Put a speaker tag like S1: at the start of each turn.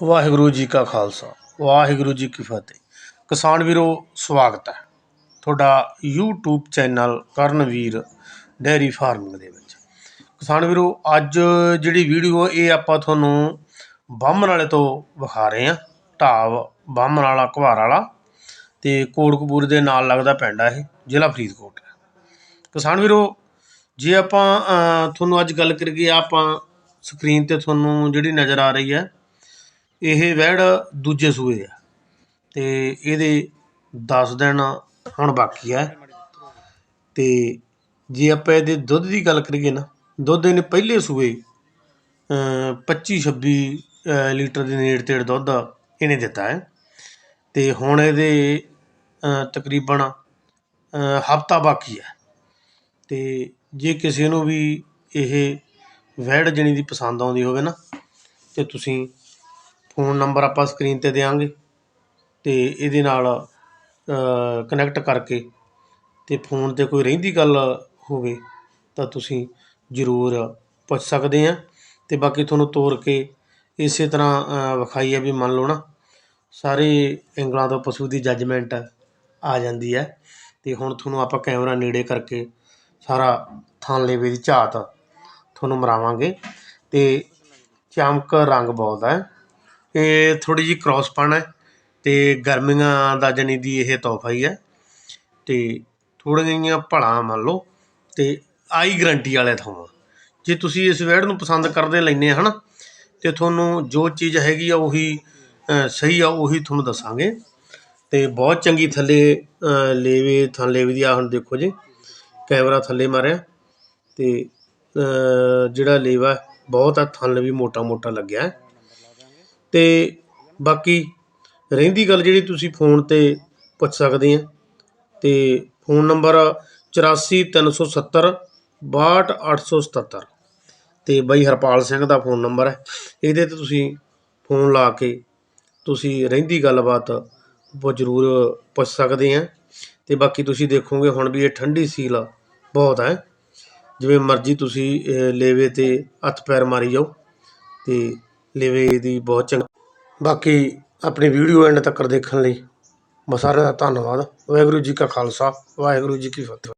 S1: ਵਾਹਿਗੁਰੂ ਜੀ ਕਾ ਖਾਲਸਾ, ਵਾਹਿਗੁਰੂ ਜੀ ਕੀ ਫਤਿਹ। ਕਿਸਾਨ ਵੀਰੋ, ਸਵਾਗਤ ਹੈ ਤੁਹਾਡਾ YouTube channel Karanveer dairy farming ਦੇ ਵਿੱਚ। ਕਿਸਾਨ ਵੀਰੋ, ਅੱਜ ਜਿਹੜੀ ਵੀਡੀਓ ਇਹ ਆਪਾਂ ਤੁਹਾਨੂੰ ਬਾਹਮਣ ਵਾਲੇ ਤੋਂ ਵਿਖਾ ਰਹੇ ਹਾਂ। ਢਾਬ ਬਾਹਮਣ ਵਾਲਾ ਘਵਾਰ ਵਾਲਾ ਤੇ ਕੋਟਕਪੂਰ ਦੇ ਨਾਲ ਲੱਗਦਾ ਪਿੰਡ ਆ ਇਹ, ਜ਼ਿਲ੍ਹਾ ਫਰੀਦਕੋਟ। ਹੈ ਕਿਸਾਨ ਵੀਰੋ, ਜੇ ਆਪਾਂ ਤੁਹਾਨੂੰ ਅੱਜ ਗੱਲ ਕਰੀਏ, ਆਪਾਂ ਸਕਰੀਨ ਤੇ ਤੁਹਾਨੂੰ ਜਿਹੜੀ ਨਜ਼ਰ ਆ ਰਹੀ ਹੈ ਇਹ ਵੈੜ ਦੂਜੇ ਸੂਏ ਆ। ਤੇ ਇਹਦੇ 10 ਦਿਨ ਹੁਣ ਬਾਕੀ ਹੈ ਤੇ ਜੇ ਆਪਾਂ ਇਹਦੇ ਦੁੱਧ ਦੀ ਗੱਲ ਕਰੀਏ ਨਾ, ਦੁੱਧ ਇਹਨੇ ਪਹਿਲੇ ਸੂਏ 25 26 ਲੀਟਰ ਦੇ ਨੇੜੇ ਤੇੜ ਦੁੱਧ ਇਹਨੇ ਦਿੱਤਾ ਹੈ। ਤੇ ਹੁਣ ਇਹਦੇ ਤਕਰੀਬਨ ਹਫਤਾ ਬਾਕੀ ਹੈ ਤੇ ਜੇ ਕਿਸੇ ਨੂੰ ਵੀ ਇਹ ਵੈੜ ਜਣੀ ਦੀ ਪਸੰਦ ਆਉਂਦੀ ਹੋਵੇ ਨਾ, ਤੇ ਤੁਸੀਂ ਫੋਨ ਨੰਬਰ ਆਪਾਂ ਸਕਰੀਨ ਤੇ ਦਿਆਂਗੇ ਅਤੇ ਇਹਦੇ ਨਾਲ ਕਨੈਕਟ ਕਰਕੇ ਅਤੇ ਫੋਨ ਤੇ ਕੋਈ ਰਹਿੰਦੀ ਗੱਲ ਹੋਵੇ ਤਾਂ ਤੁਸੀਂ ਜ਼ਰੂਰ ਪੁੱਛ ਸਕਦੇ ਆ। ਅਤੇ ਬਾਕੀ ਤੁਹਾਨੂੰ ਤੋਰ ਕੇ ਇਸੇ ਤਰ੍ਹਾਂ ਅ, ਵਿਖਾਈ ਹੈ ਵੀ ਮੰਨ ਲਓ ਨਾ ਸਾਰੇ ਐਂਗਲਾਂ ਤੋਂ ਪਸ਼ੂ ਦੀ ਜੱਜਮੈਂਟ ਆ ਜਾਂਦੀ ਹੈ ਅਤੇ ਹੁਣ ਤੁਹਾਨੂੰ ਆਪਾਂ ਕੈਮਰਾ ਨੇੜੇ ਕਰਕੇ ਸਾਰਾ ਥਣ ਦੀ ਝਾਤ ਤੁਹਾਨੂੰ ਮਰਾਵਾਂਗੇ। ਅਤੇ ਚਮਕ ਰੰਗ ਬਹੁਤ ਹੈ ਇਹ ਥੋੜ੍ਹੀ ਜਿਹੀ ਕ੍ਰਾਸਪਨ ਹੈ ਅਤੇ ਗਰਮੀਆਂ ਦਾ ਜਣੀ ਦੀ ਇਹ ਤੋਹਫਾ ਹੀ ਹੈ ਅਤੇ ਥੋੜ੍ਹੀਆਂ ਜਿਹੀਆਂ ਭਲਾ ਮੰਨ ਲਓ ਅਤੇ ਆਈ ਗਰੰਟੀ ਵਾਲੇ ਥਾਂ ਜੇ ਤੁਸੀਂ ਇਸ ਵੈੜ ਨੂੰ ਪਸੰਦ ਕਰਦੇ ਲੈਂਦੇ ਹੈ ਨਾ ਤੇ ਤੁਹਾਨੂੰ ਜੋ ਚੀਜ਼ ਹੈਗੀ ਆ ਉਹੀ ਸਹੀ ਆ, ਉਹੀ ਤੁਹਾਨੂੰ ਦੱਸਾਂਗੇ। ਅਤੇ ਬਹੁਤ ਚੰਗੀ ਥੱਲੇ ਲੇਵੇ, ਥੱਲੇ ਵੀ ਦੀ ਆ ਹੁਣ ਦੇਖੋ ਜੀ, ਕੈਮਰਾ ਥੱਲੇ ਮਾਰਿਆ ਅਤੇ ਜਿਹੜਾ ਲੇਵਾ ਬਹੁਤ ਆ, ਥੱਲੇ ਵੀ ਮੋਟਾ ਮੋਟਾ ਲੱਗਿਆ ਅਤੇ ਬਾਕੀ ਰਹਿੰਦੀ ਗੱਲ ਜਿਹੜੀ ਤੁਸੀਂ ਫੋਨ ਤੇ ਪੁੱਛ ਸਕਦੇ ਹੈ ਅਤੇ ਫੋਨ ਨੰਬਰ ਚੁਰਾਸੀ ਤਿੰਨ ਸੌ ਸੱਤਰ ਬਾਹਠ ਅੱਠ ਸੌ ਸਤੱਤਰ। ਅਤੇ ਬਾਈ ਹਰਪਾਲ ਸਿੰਘ ਦਾ ਫੋਨ ਨੰਬਰ ਹੈ। ਇਹਦੇ ਤੇ ਤੁਸੀਂ ਫੋਨ ਲਾ ਕੇ ਤੁਸੀਂ ਰਹਿੰਦੀ ਗੱਲਬਾਤ ਬਹੁਤ ਜ਼ਰੂਰ ਪੁੱਛ ਸਕਦੇ ਹੈ ਅਤੇ ਬਾਕੀ ਤੁਸੀਂ ਦੇਖੋਗੇ ਹੁਣ ਵੀ ਇਹ ਠੰਡੀ ਸੀਲ ਬਹੁਤ ਹੈ। ਜਿਵੇਂ ਮਰਜ਼ੀ ਤੁਸੀਂ ਲੇਵੇ ਤੇ ਹੱਥ ਪੈਰ ਮਾਰੀ ਜਾਓ। ਅਤੇ ਲੇਵੇ ਦੀ ਬਹੁਤ ਚੰਗਾ ਬਾਕੀ ਆਪਣੀ ਵੀਡੀਓ ਐਂਡ ਤੱਕ ਦੇਖਣ ਲਈ ਬਸ ਸਾਰਿਆਂ ਦਾ ਧੰਨਵਾਦ। ਵਾਹਿਗੁਰੂ ਜੀ ਕਾ ਖਾਲਸਾ, ਵਾਹਿਗੁਰੂ ਜੀ ਕੀ ਫਤਿਹ।